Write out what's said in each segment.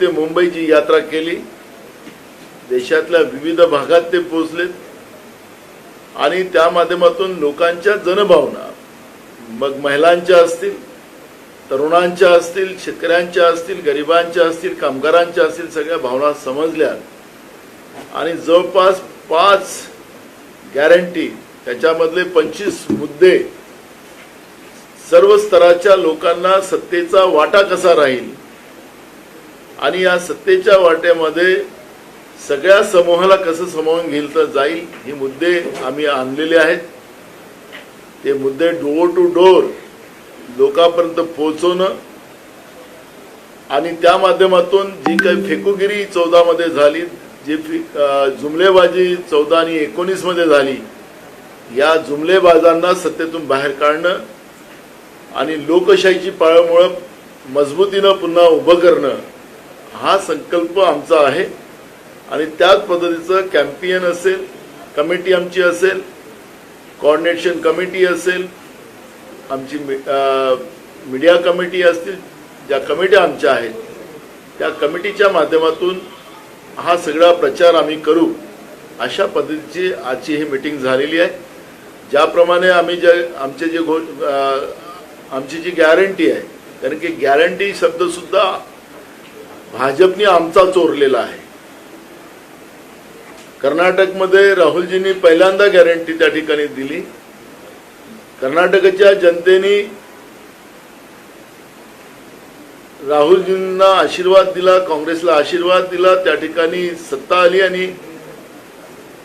ते मुंबईची यात्रा केली. देशातल्या विविध भागात ते पोचलेत आणि त्या माध्यमातून लोकांच्या जनभावना मग महिलांच्या असतील तरुणांच्या असतील शेतकऱ्यांच्या असतील गरिबांच्या असतील कामगारांच्या असतील सगळ्या भावना समजल्या. आणि जवळपास पाच गॅरंटी त्याच्यामधले पंचवीस मुद्दे सर्व स्तराच्या लोकांना सत्तेचा वाटा कसा राहील? आणि या सत्तेच्या वाट्यामध्ये सगळ्या समूहाला कसं समावून घेईल तर जाईल हे मुद्दे आम्ही आणलेले आहेत. ते मुद्दे डोअर टू डोअर लोकांपर्यंत पोहोचवणं आणि त्या माध्यमातून जी काही फेकुगिरी चौदामध्ये झाली जी फि जुमलेबाजी चौदा आणि एकोणीसमध्ये झाली या जुमलेबाजांना सत्तेतून बाहेर काढणं आणि लोकशाहीची पाळमुळं मजबूतीनं पुन्हा उभं करणं हा संकल्प आमचा आहे. आणि त्याच पद्धतीचं कॅम्पियन असेल कमिटी आमची असेल कॉर्डिनेशन कमिटी असेल आमची मी- मीडिया कमिटी असतील ज्या कमिट्या आमच्या आहेत त्या कमिटीच्या माध्यमातून हा सगळा प्रचार आम्ही करू. अशा पद्धतीची आजची ही मिटिंग झालेली आहे. ज्याप्रमाणे आम्ही जे आमचे जे घो आमची जी गॅरंटी आहे कारण की गॅरंटी शब्दसुद्धा भाजपने आमचा चोरलेला आहे. कर्नाटकमध्ये राहुलजींनी पहिल्यांदा गॅरंटी त्या ठिकाणी दिली. कर्नाटकच्या जनतेने राहुलजींना आशीर्वाद दिला काँग्रेसला आशीर्वाद दिला त्या ठिकाणी सत्ता आली आणि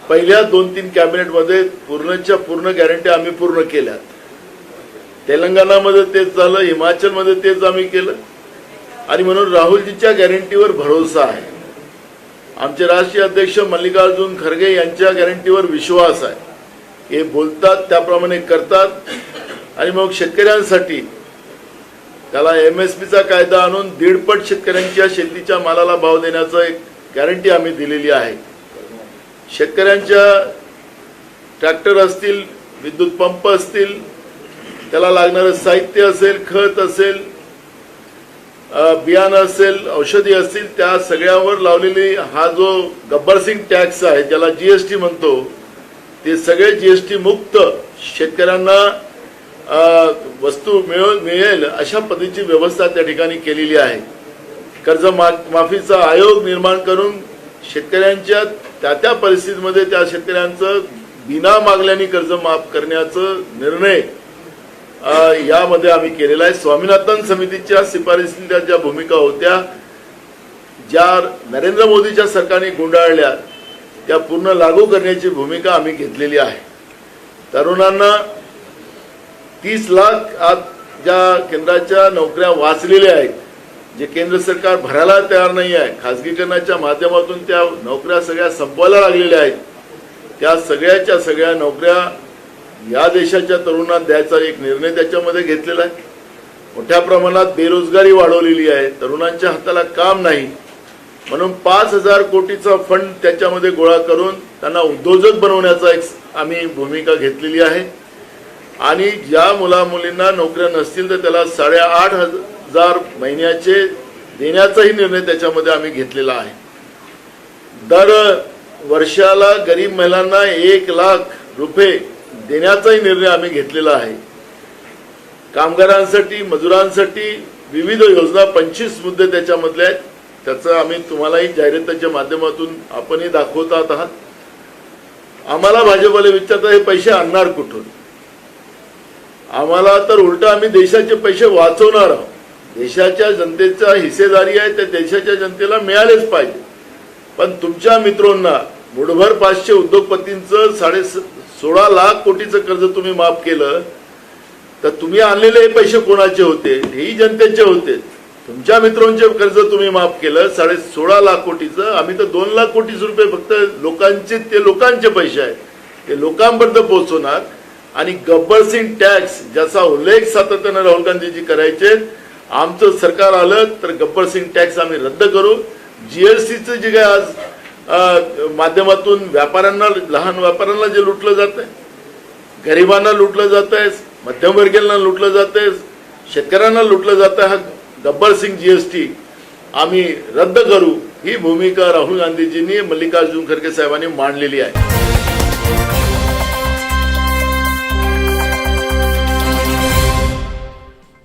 पहिल्या दोन तीन कॅबिनेटमध्ये पूर्णच्या पूर्ण गॅरंटी आम्ही पूर्ण केल्यात. तेलंगणामध्ये तेच झालं हिमाचलमध्ये तेच आम्ही केलं. आणि म्हणून राहुलजीच्या गॅरंटीवर भरोसा आहे. आमचे राष्ट्रीय अध्यक्ष मल्लिकार्जुन खरगे यांच्या गॅरंटीवर विश्वास आहे. हे बोलतात त्याप्रमाणे करतात. आणि मग शेतकऱ्यांसाठी त्याला एम एस पीचा कायदा आणून दीडपट शेतकऱ्यांच्या शेतीच्या मालाला भाव देण्याचं एक गॅरंटी आम्ही दिलेली आहे. शेतकऱ्यांच्या ट्रॅक्टर असतील विद्युत पंप असतील त्याला लागणारं साहित्य असेल खत असेल बियाणं असेल औषधी असतील त्या सगळ्यावर लावलेली हा जो गब्बर सिंग टॅक्स आहे ज्याला जीएसटी म्हणतो ते सगळे जीएसटी मुक्त शेतकऱ्यांना वस्तू मिळ मिळेल अशा पद्धतीची व्यवस्था त्या ठिकाणी केलेली आहे. कर्ज मा- माफीचा आयोग निर्माण करून शेतकऱ्यांच्या त्या त्या परिस्थितीमध्ये त्या शेतकऱ्यांचं बिना मागल्याने कर्ज माफ करण्याचं निर्णय यामध्ये आम्ही केलेला आहे. स्वामीनाथन समितीच्या शिफारसींच्या ज्या भूमिका होत्या ज्या नरेंद्र मोदीच्या सरकारने गुंडाळल्या त्या पूर्ण लागू करण्याची भूमिका आम्ही घेतलेली आहे. तरुणांना तीस लाख आज ज्या केंद्राच्या नोकऱ्या वाचलेल्या आहेत जे केंद्र सरकार भरायला तयार नाही आहे खाजगीकरणाच्या माध्यमातून त्या नोकऱ्या सगळ्या संपवायला लागलेल्या आहेत त्या सगळ्याच्या सगळ्या नोकऱ्या या देशाच्या तरुणांना द्यायचा एक निर्णय त्याच्यामध्ये घेतलेला आहे. मोठ्या प्रमाणात बेरोजगारी वाढवलेली आहे. तरुणांच्या हाताला काम नाही. म्हणून पाच हजार कोटीचा फंड त्याच्यामध्ये गोळा करून त्यांना उद्योजक बनवण्याचा एक आम्ही भूमिका घेतलेली आहे. आणि ज्या मुला मुलींना नोकऱ्या नसतील तर त्याला साडेआठ हजार महिन्याचे देण्याचाही निर्णय त्याच्यामध्ये आम्ही घेतलेला आहे. दर वर्षाला गरीब महिलांना एक लाख रुपये देण्याचाही निर्णय आम्ही घेतलेला आहे. कामगारांसाठी मजुरांसाठी विविध योजना पंचवीस मुद्दे त्याच्यामधले आहेत. त्याचं आम्ही तुम्हालाही जाहिरातीच्या माध्यमातून आपणही दाखवतात आहात. आम्हाला भाजपला विचारता हे पैसे आणणार कुठून? आम्हाला तर उलट आम्ही देशाचे पैसे वाचवणार आहोत. देशाच्या जनतेचा हिस्सेदारी आहे त्या देशाच्या जनतेला मिळालेच पाहिजे. पण तुमच्या मित्रांना मुठभर पाचशे उद्योगपतींचं साडे सोळा लाख कोटीचं कर्ज तुम्ही माफ केलं तर तुम्ही आणलेले हे पैसे कोणाचे होते? हेही जनतेचे होते. तुमच्या मित्रांचे कर्ज तुम्ही माफ केलं साडे सोळा लाख कोटीचं. आम्ही तर दोन लाख कोटीच रुपये फक्त लोकांचे ते लोकांचे पैसे आहेत. ते लोकांपर्यंत पोहोचवणार आणि गब्बर सिंग टॅक्स ज्याचा उल्लेख सातत्यानं राहुल गांधीजी करायचे आमचं सरकार आलं तर गब्बर सिंग टॅक्स आम्ही रद्द करू. जीएसटीचं जे काय आज माध्यमातून व्यापाऱ्यांना लहान व्यापाऱ्यांना जे लुटलं जात आहे गरिबांना लुटलं जात आहे मध्यमवर्गीयांना लुटलं जात आहे शेतकऱ्यांना लुटलं जात आहे हा गब्बर सिंग जीएसटी आम्ही रद्द करू ही भूमिका राहुल गांधीजींनी मल्लिकार्जुन खरगे साहेबांनी मांडलेली आहे.